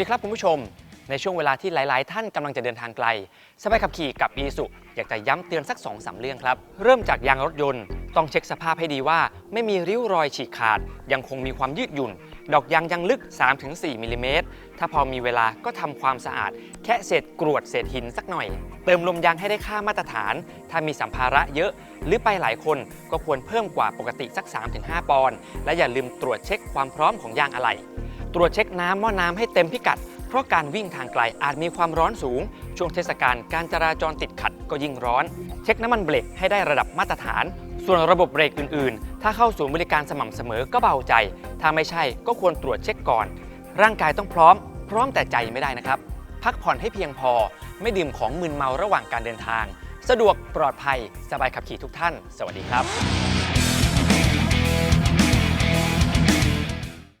ดีครับคุณผู้ชม ในช่วงเวลาที่หลาย ๆ ท่านกำลังจะเดินทางไกลสบายขับขี่กับอีสุอยากจะย้ำเตือนสัก2อสเรื่องครับ เริ่มจากยางรถยนต์ ต้องเช็คสภาพให้ดีว่า ไม่มีริ้วรอยฉีกขาด ยังคงมีความยืดหยุ่น ดอกยางยังลึก 3-4มิลลิเมตรถ้าพอมีเวลาก็ทำความสะอาด แค่เศษกรวดเศษหินสักหน่อย เติมลมยางให้ได้ค่ามาตรฐาน ถ้ามีสัมภาระเยอะ หรือไปหลายคนก็ควรเพิ่มกว่าปกติสัก 3-5 ปอนด์และอย่าลืมตรวจเช็คความพร้อมของยางอะไหล่ ตรวจเช็คน้ำหม้อน้ำให้เต็มพิกัด เพราะการวิ่งทางไกลอาจมีความร้อนสูง ช่วงเทศกาลการจราจรติดขัดก็ยิ่งร้อน เช็คน้ำมันเบรกให้ได้ระดับมาตรฐาน ส่วนระบบเบรกอื่น ๆ ถ้าเข้าศูนย์บริการสม่ำเสมอก็เบาใจ ถ้าไม่ใช่ก็ควรตรวจเช็คก่อน ร่างกายต้องพร้อม พร้อมแต่ใจไม่ได้นะครับ พักผ่อนให้เพียงพอ ไม่ดื่มของมึนเมาระหว่างการเดินทาง สะดวกปลอดภัย สบายขับขี่ทุกท่าน สวัสดีครับ